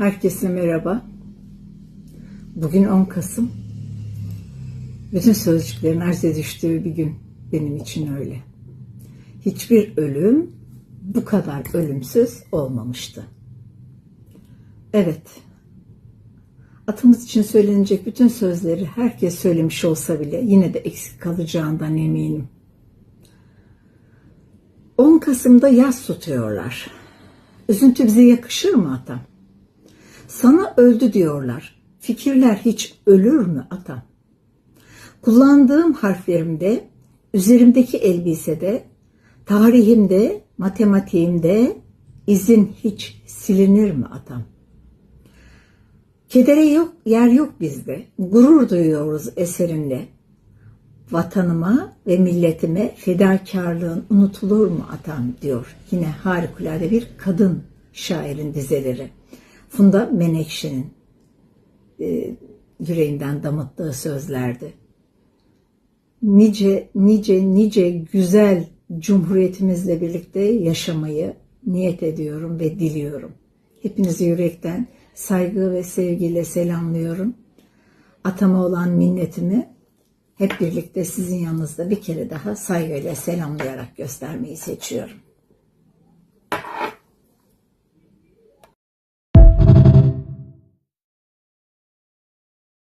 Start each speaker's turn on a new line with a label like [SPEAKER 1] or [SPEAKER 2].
[SPEAKER 1] Herkese merhaba. Bugün 10 Kasım. Bütün sözcüklerin arze düştüğü bir gün benim için öyle. Hiçbir ölüm bu kadar ölümsüz olmamıştı. Evet. Atımız için söylenecek bütün sözleri herkes söylemiş olsa bile yine de eksik kalacağından eminim. 10 Kasım'da yaz tutuyorlar. Üzüntü bize yakışır mı atam? Sana öldü diyorlar. Fikirler hiç ölür mü atam? Kullandığım harflerimde, üzerimdeki elbisede, tarihimde, matematiğimde izin hiç silinir mi atam? Kedere yok, yer yok bizde. Gurur duyuyoruz eserinle. Vatanıma ve milletime fedakarlığın unutulur mu atam diyor. Yine harikulade bir kadın şairin dizeleri. Funda Menekşe'nin e, yüreğinden damıttığı sözlerdi. Nice, nice, nice güzel cumhuriyetimizle birlikte yaşamayı niyet ediyorum ve diliyorum. Hepinizi yürekten saygı ve sevgiyle selamlıyorum. Atama olan minnetimi hep birlikte sizin yanınızda bir kere daha saygıyla selamlayarak göstermeyi seçiyorum.